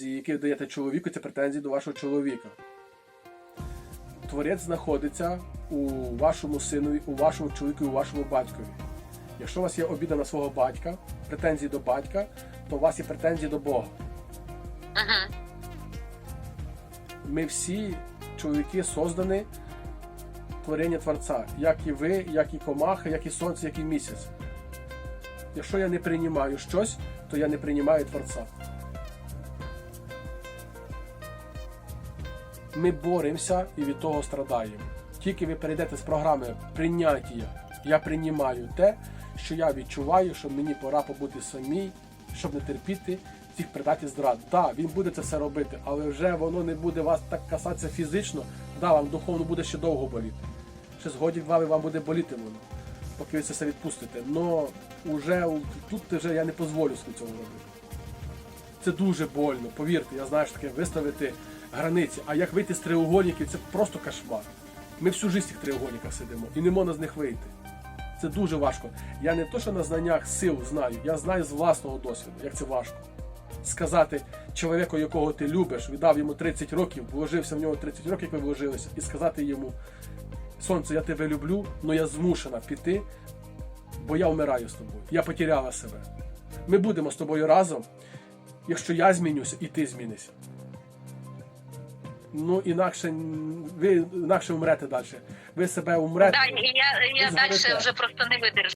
претензії, які ви даєте чоловіку, це претензії до вашого чоловіка. Творець знаходиться у вашому синові, у вашому чоловіку, у вашому батькові. Якщо у вас є обіда на свого батька, претензії до батька, то у вас є претензії до Бога. Угу. Ми всі чоловіки создані творення Творця, як і ви, як і комаха, як і сонце, як і місяць. Якщо я не приймаю щось, то я не приймаю Творця. Ми боремося і від того страдаємо. Тільки ви перейдете з програми прийняття, я приймаю те, що я відчуваю, що мені пора побути самій, щоб не терпіти цих предатів здрад. Так, він буде це все робити, але вже воно не буде вас так касатися фізично, да, вам духовно буде ще довго боліти. Ще згодів вами вам буде боліти воно, поки ви це все відпустите. Но уже тут вже я не дозволю собі цього робити. Це дуже больно, повірте, я знаю, що таке виставити границі. А як вийти з треугольників, це просто кошмар. Ми всю життя в цих треугольниках сидимо і не можна з них вийти. Це дуже важко. Я не то, що на знаннях сил знаю, я знаю з власного досвіду, як це важко. Сказати чоловіку, якого ти любиш, віддав йому 30 років, вложився в нього 30 років, як ви вложилися, і сказати йому: Сонце, я тебе люблю, але я змушена піти, бо я вмираю з тобою. Я потеряла себе. Ми будемо з тобою разом, якщо я змінюся і ти змінишся. Ну, інакше ви інакше умрете далі. Ви себе умрете. Да, і я, я далі вже просто не видержу.